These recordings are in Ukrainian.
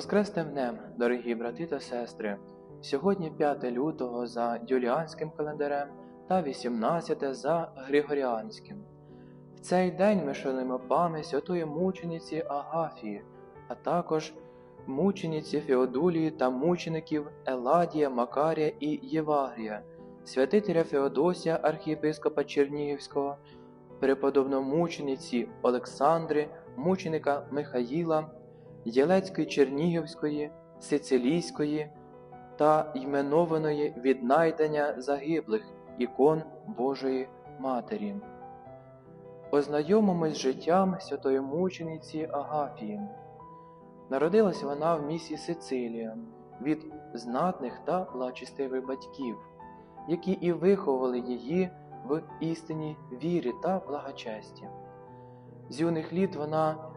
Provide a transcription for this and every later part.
Воскресним днем, дорогі брати та сестри! Сьогодні 5 лютого за юліанським календарем та 18 за Григоріанським. В цей день ми шануємо пам'ять святої мучениці Агафії, а також мучениці Феодулії та мучеників Еладія, Макарія і Євагрія, святителя Феодосія, архієпископа Чернігівського, преподобномучениці Олександри, мученика Михаїла, Єлецької Чернігівської, Сицилійської та іменованої віднайдення загиблих ікон Божої Матері. Ознайомимось з життям святої мучениці Агафії. Народилась вона в місті Сицилія від знатних та благочестивих батьків, які і виховували її в істині вірі та благочесті. З юних літ вона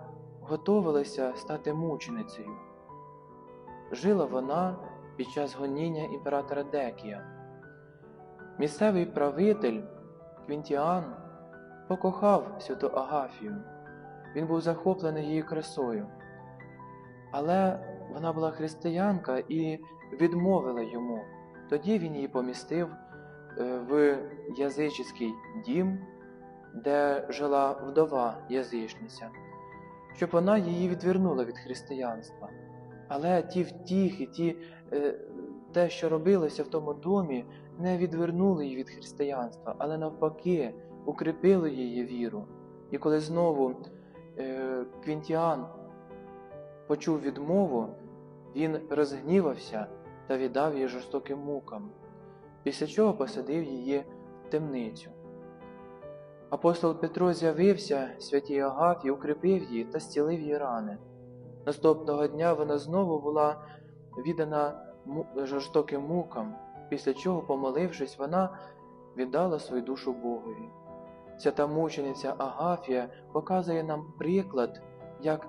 готовилася стати мученицею. Жила вона під час гоніння імператора Декія. Місцевий правитель Квінтіан покохав святу Агафію. Він був захоплений її красою. Але вона була християнка і відмовила йому. Тоді він її помістив е, в язичний дім, де жила вдова язичниця, щоб вона її відвернула від християнства. Але ті втіхи, ті, е, те, що робилося в тому домі, не відвернули її від християнства, але навпаки укріпили її віру. І коли знову е, Квінтіан почув відмову, він розгнівався та віддав її жорстоким мукам, після чого посадив її в темницю. Апостол Петро з'явився святій Агафі, укріпив її та зцілив її рани. Наступного дня вона знову була віддана жорстоким мукам, після чого, помолившись, вона віддала свою душу Богові. Свята мучениця Агафія показує нам приклад, як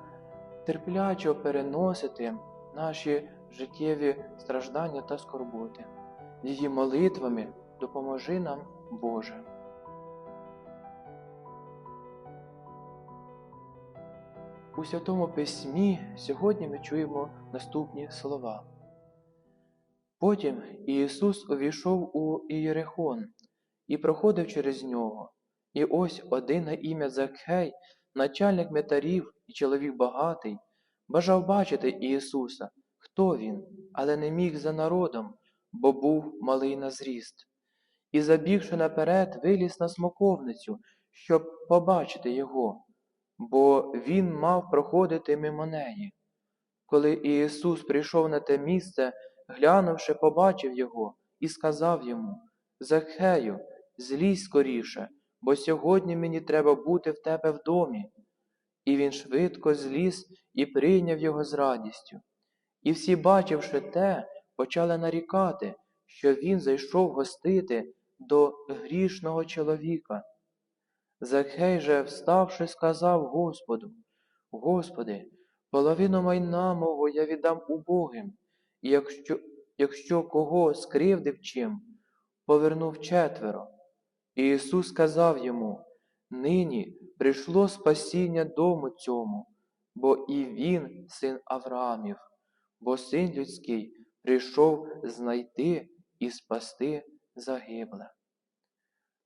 терплячо переносити наші життєві страждання та скорботи. Її молитвами допоможи нам Боже. У Святому Письмі сьогодні ми чуємо наступні слова. Потім Ісус увійшов у Ієрихон і проходив через нього. І ось один на ім'я Закхей, начальник метарів і чоловік багатий, бажав бачити Ісуса, хто він, але не міг за народом, бо був малий на зріст. І, забігши наперед, виліз на смоковницю, щоб побачити його, бо він мав проходити мимо неї. Коли Ісус прийшов на те місце, глянувши, побачив його і сказав йому Захею, злізь скоріше, бо сьогодні мені треба бути в тебе в домі. І він швидко зліз і прийняв його з радістю. І всі, бачивши те, почали нарікати, що він зайшов гостити до грішного чоловіка. Захей же, вставши, сказав Господу, Господи, половину майна мого я віддам убогим, і якщо, якщо кого скривдив чим, повернув четверо. І Ісус сказав йому, Нині прийшло спасіння дому цьому, бо і він син Авраамів, бо син людський прийшов знайти і спасти загибле.